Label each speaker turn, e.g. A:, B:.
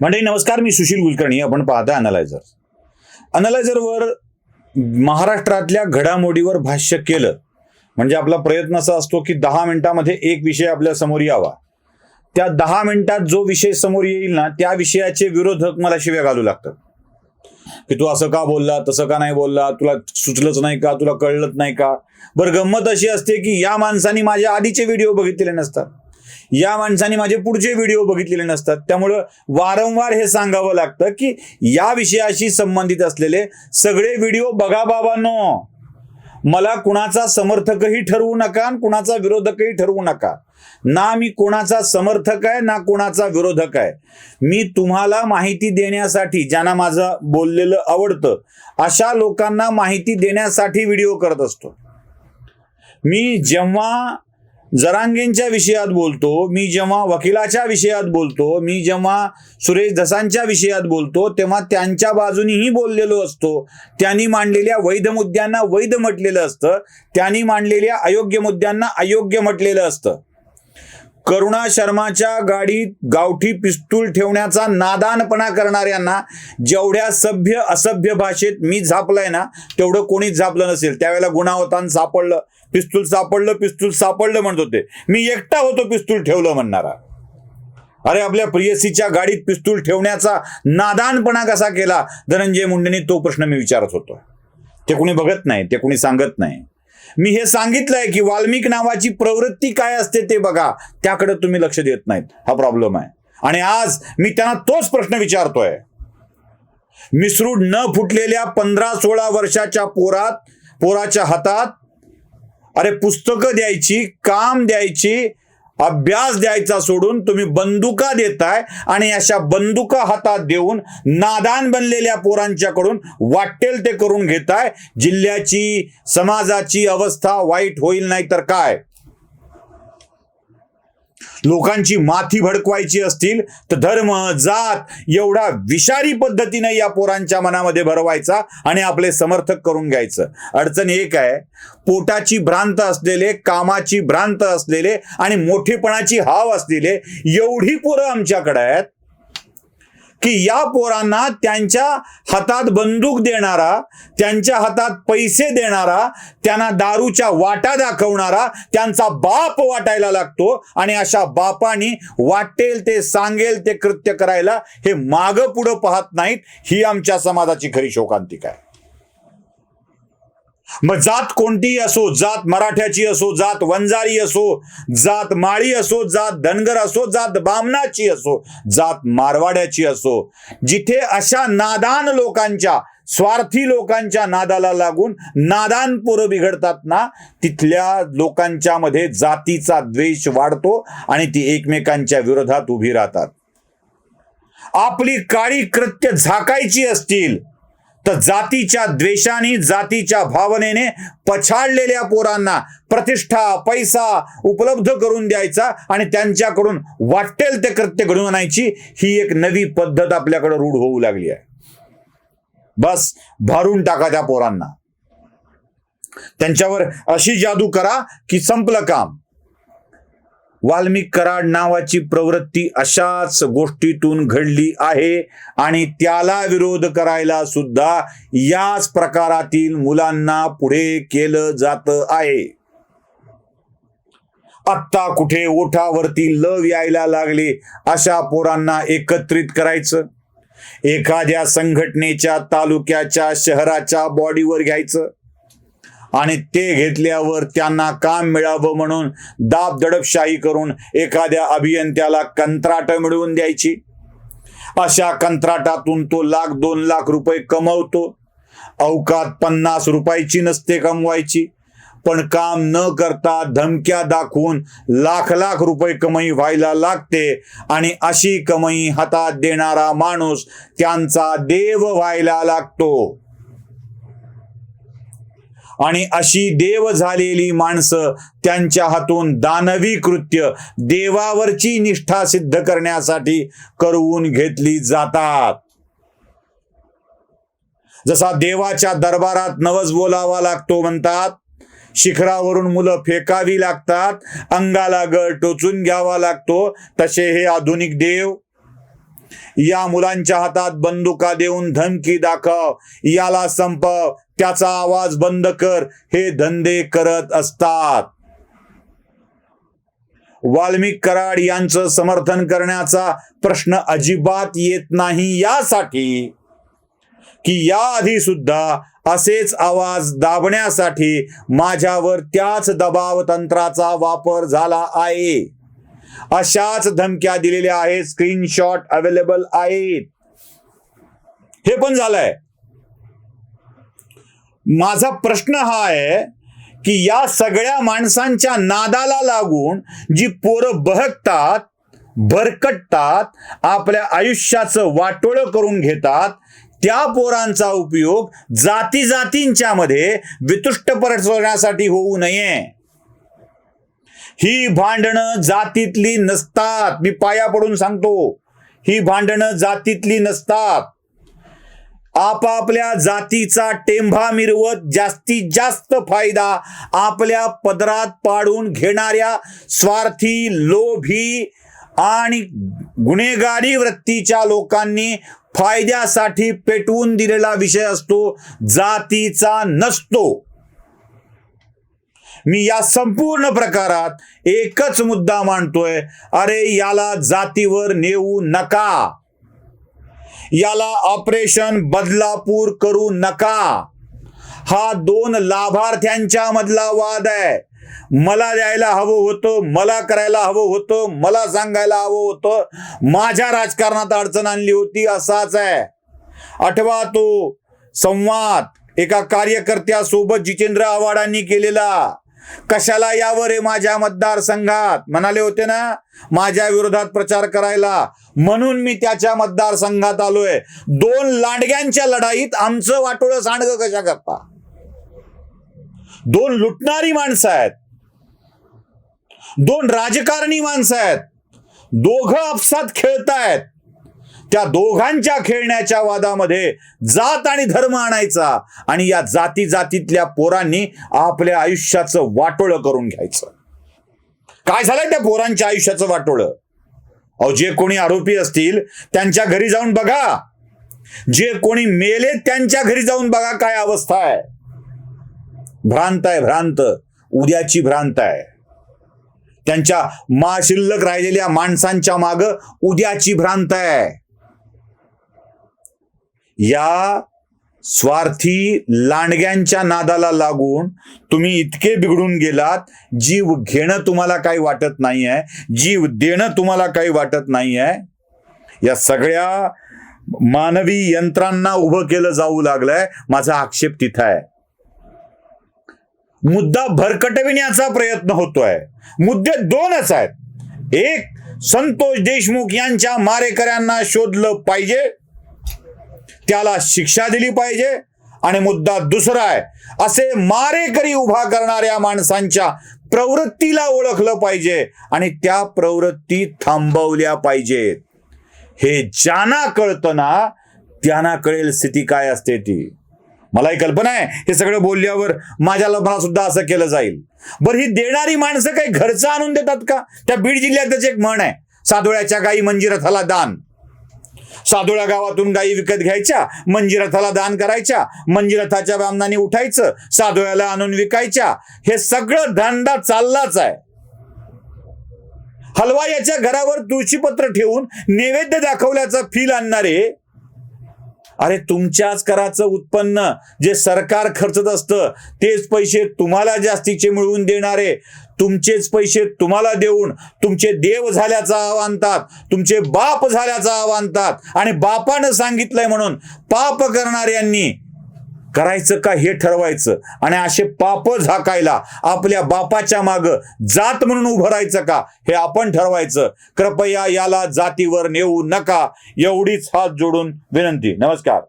A: म्हणजे नमस्कार मी सुशील कुलकर्णी आपण पाहता अनालायझर अनालायझरवर महाराष्ट्रातल्या घडामोडीवर भाष्य केलं म्हणजे आपला प्रयत्न असा असतो की दहा मिनिटामध्ये एक विषय आपल्यासमोर यावा. त्या दहा मिनिटात जो विषय समोर येईल ना त्या विषयाचे विरोधक मला शिव्या घालू लागतात. की तू असं का बोलला तसं का नाही बोलला तुला सुचलंच नाही का तुला कळलंच नाही का? बरं गंमत अशी असते की या माणसाने माझ्या आधीचे व्हिडिओ बघितलेले नसतात. या माणसाने माझे पुढचे व्हिडिओ बघितलेले नसतात. त्यामुळं वारंवार हे सांगावं लागतं की या विषयाशी संबंधित असलेले सगळे व्हिडिओ बघा बाबांनो. मला कुणाचा समर्थकही ठरवू नका आणि कुणाचा विरोधकही ठरवू नका. ना मी कोणाचा समर्थक आहे ना कोणाचा विरोधक आहे. मी तुम्हाला माहिती देण्यासाठी ज्यांना माझं बोललेलं आवडतं अशा लोकांना माहिती देण्यासाठी व्हिडिओ करत असतो. मी जेव्हा जरांगेंच्या विषयात बोलतो मी जेव्हा वकिलाच्या विषयात बोलतो मी जेव्हा सुरेश धसांच्या विषयात बोलतो तेव्हा त्यांच्या बाजूनीही बोललेलो असतो. त्यांनी मांडलेल्या वैध मुद्द्यांना वैध म्हटलेलं असतं. त्यांनी मांडलेल्या अयोग्य मुद्द्यांना अयोग्य म्हटलेलं असतं. करुणा शर्माच्या गाडीत गावठी पिस्तूल ठेवण्याचा नादानपणा करणाऱ्यांना जेवढ्या सभ्य असभ्य भाषेत मी झापलंय ना तेवढं कोणीच झापलं नसेल. त्यावेळेला गुन्हा सापडलं. पिस्तूल सापडलं पिस्तूल सापडलं म्हणत होते. मी एकटा होतो पिस्तूल ठेवलं म्हणणारा. अरे आपल्या प्रियसीच्या गाडीत पिस्तूल ठेवण्याचा नादानपणा कसा केला? धनंजय मुंडेंनी तो प्रश्न मी विचारत होतो. ते कुणी बघत नाही ते कुणी सांगत नाही. मी हे सांगितलंय की वाल्मिक नावाची प्रवृत्ती काय असते ते बघा. त्याकडे तुम्ही लक्ष देत नाहीत. हा प्रॉब्लेम आहे. आणि आज मी त्यांना तोच प्रश्न विचारतोय. मिसरूड न फुटलेल्या पंधरा सोळा वर्षाच्या पोरात पोराच्या हातात अरे पुस्तकं द्यायची काम द्यायची अभ्यास द्यायचा सोडून तुम्ही बंदुका देताय आणि अशा बंदुका हातात देऊन नादान बनलेल्या पोरांच्याकडून वाटेल ते करून घेताय. जिल्ह्याची समाजाची अवस्था वाईट होईल नाही तर काय? लोकांची माथी भडकवायची असतील तर धर्म जात एवढा विषारी पद्धतीने या पोरांच्या मनामध्ये भरवायचा आणि आपले समर्थक करून घ्यायचं. अडचण एक आहे पोटाची भ्रांत असलेले कामाची भ्रांत असलेले आणि मोठेपणाची हाव असलेले एवढी पोरं आमच्याकडे आहेत की या पोरांना त्यांच्या हातात बंदूक देणारा त्यांच्या हातात पैसे देणारा त्यांना दारूच्या वाटा दाखवणारा त्यांचा बाप वाटायला लागतो आणि अशा बापानी वाटेल ते सांगेल ते कृत्य करायला हे मागं पुढं पाहत नाहीत. ही आमच्या समाजाची खरी शोकांतिक आहे. मग जात कोणतीही असो जात मराठ्याची असो जात वंजारी असो जात माळी असो जात धनगर असो जात बामणाची असो जात मारवाड्याची असो जिथे अशा नादान लोकांच्या स्वार्थी लोकांच्या नादाला लागून नादान पोरं बिघडतात ना तिथल्या लोकांच्या मध्ये जातीचा द्वेष वाढतो आणि ती एकमेकांच्या विरोधात उभी राहतात. आपली काळी कृत्य झाकायची असतील तर जातीच्या द्वेषाने जातीच्या भावनेने पछाडलेल्या पोरांना प्रतिष्ठा पैसा उपलब्ध करून द्यायचा आणि त्यांच्याकडून वाटेल ते कृत्य घडून आणायची ही एक नवी पद्धत आपल्याकडे रूढ होऊ लागली आहे. बस भरून टाका त्या पोरांना. त्यांच्यावर अशी जादू करा की संपलं काम. वाल्मिक कराड नावाची प्रवृत्ती अशाच गोष्टीतून घडली आहे. आणि त्याला विरोध करायला सुद्धा याच प्रकारातील मुलांना पुढे केलं जात आहे. आत्ता कुठे ओठावरती लव यायला लागले अशा पोरांना एकत्रित करायचं. एखाद्या संघटनेच्या तालुक्याच्या शहराच्या बॉडीवर घ्यायचं. आणि ते घेतल्यावर त्यांना काम मिळावं म्हणून दाब दडपशाही करून एखाद्या अभियंत्याला कंत्राट मिळवून द्यायची. अशा कंत्राटातून तो लाख दोन लाख रुपये कमवतो. अवकात पन्नास रुपयाची नसते कमवायची. पण काम न करता धमक्या दाखवून लाख लाख रुपये कमाई व्हायला लागते आणि अशी कमाई हातात देणारा माणूस त्यांचा देव व्हायला लागतो. आणि अशी देव झालेली माणसं त्यांच्या हातून दानवी कृत्य देवावरची निष्ठा सिद्ध करण्यासाठी करवून घेतली जातात. जसा देवाच्या दरबारात नवस बोलावा लागतो म्हणतात शिखरावरून मुलं फेकावी लागतात अंगाला गळ टोचून घ्यावा लागतो तसे हे आधुनिक देव. या मुलांच्या हातात बंदुका देऊन धमकी दाखव याला संपव त्याचा आवाज बंद कर हे धंदे करत असतात. वाल्मिक कराड यांचं समर्थन करण्याचा प्रश्न अजिबात येत नाही यासाठी की याआधी सुद्धा असेच आवाज दाबण्यासाठी माझ्यावर त्याच दबाव तंत्राचा वापर झाला आहे. अशाच धमक्या दिलेल्या आहेत स्क्रीनशॉट अवेलेबल आहेत. हे पण झालंय. माझा प्रश्न हा आहे की या सगळ्या माणसांच्या नादाला लागून जी पोरं बहकतात भरकटतात आपल्या आयुष्याचं वाटोळं करून घेतात त्या पोरांचा उपयोग जाती जातींच्या मध्ये वितुष्ट परसवण्यासाठी होऊ नये. ही भांडणं जातीतली नसतात. मी पाया पडून सांगतो. ही भांडणं जातीतली नसतात. आपापल्या जातीचा टेंभा मिरवत जास्तीत जास्त फायदा आपल्या पदरात पाडून घेणाऱ्या स्वार्थी लोभी आणि गुन्हेगारी वृत्तीच्या लोकांनी फायद्यासाठी पेटवून दिलेला विषय असतो जातीचा नसतो. मी या संपूर्ण प्रकारात एकच मुद्दा मांडतोय अरे याला जातीवर नेऊ नका. याला ऑपरेशन बदलापूर करू नका. हा दोन लाभार्थ्यांच्या मधला वाद आहे. मला द्यायला हवं होतं मला करायला हवं होतं मला सांगायला हवं होतं. माझ्या राजकारणात अडचण आणली होती असाच आहे. आठवा तो संवाद. एका कार्यकर्त्यासोबत जितेंद्र आव्हाडांनी केलेला. कशाला यावर आहे माझ्या मतदारसंघात? म्हणाले होते ना माझ्या विरोधात प्रचार करायला. म्हणून मी त्याच्या मतदारसंघात आलोय. दोन लांडग्यांच्या लढाईत आमचं वाटोळं सांडगं कशा करता? दोन लुटणारी माणसं आहेत. दोन राजकारणी माणसं आहेत. दोघं आपसात खेळतायत त्या दोघांच्या खेळण्याच्या वादामध्ये जात आणि धर्म आणायचा आणि या जाती जातीतल्या पोरांनी आपल्या आयुष्याचं वाटोळं करून घ्यायचं. काय झालंय त्या पोरांच्या आयुष्याचं वाटोळं? अहो जे कोणी आरोपी असतील त्यांच्या घरी जाऊन बघा. जे कोणी मेले त्यांच्या घरी जाऊन बघा काय अवस्था आहे. भ्रांत आहे भ्रांत. उद्याची भ्रांत आहे. त्यांच्या मा शिल्लक राहिलेल्या माणसांच्या माग उद्याची भ्रांत आहे. या स्वार्थी लांडग्यांच्या नादाला लागून तुम्ही इतके बिघडून गेलात जीव घेणं तुम्हाला काही वाटत नाही आहे जीव देणं तुम्हाला काही वाटत नाही आहे या सगळ्या मानवी यंत्रांना उभं केलं जाऊ लागलंय माझा आक्षेप तिथं आहे. मुद्दा भरकटविण्याचा प्रयत्न होतोय. मुद्दे दोनच आहेत. एक संतोष देशमुख यांच्या मारेकऱ्यांना शोधलं पाहिजे. त्याला शिक्षा दिली पाहिजे. आणि मुद्दा दुसरा आहे असे मारेकरी उभा करणाऱ्या माणसांच्या प्रवृत्तीला ओळखलं पाहिजे आणि त्या प्रवृत्ती थांबवल्या पाहिजेत. हे ज्यांना कळतं ना त्यांना कळेल स्थिती काय असते ती. मलाही कल्पना आहे हे सगळं बोलल्यावर माझ्या लग्ना सुद्धा असं केलं जाईल. बरं ही देणारी माणसं काही घरचं आणून देतात का? त्या बीड जिल्ह्यातच एक म्हण आहे सादोळ्याच्या गाई मंजिरथाला दान. साधुळ्या गावातून गायी विकत घ्यायच्या मंजिरथाला दान करायच्या मंजिरथाच्या बामनाने उठायचं सादोळ्याला आणून विकायच्या. हे सगळं धंदा चाललाच आहे. हलवायाच्या घरावर तुळशीपत्र ठेवून नैवेद्य दाखवल्याचा फील आणणारे अरे तुमच्याच कराचं उत्पन्न जे सरकार खर्चत असतं तेच पैसे तुम्हाला जास्तीचे मिळवून देणारे तुमचेच पैसे तुम्हाला देऊन तुमचे देव झाल्याचा आवानतात तुमचे बाप झाल्याचा आवानतात आणि बापानं सांगितलंय म्हणून पाप करणाऱ्यांनी करायचं का हे ठरवायचं? आणि असे पाप झाकायला आपल्या बापाच्या माग जात म्हणून उभं राहायचं का? हे आपण ठरवायचं. कृपया याला जातीवर नेऊ नका. एवढीच हात जोडून विनंती. नमस्कार.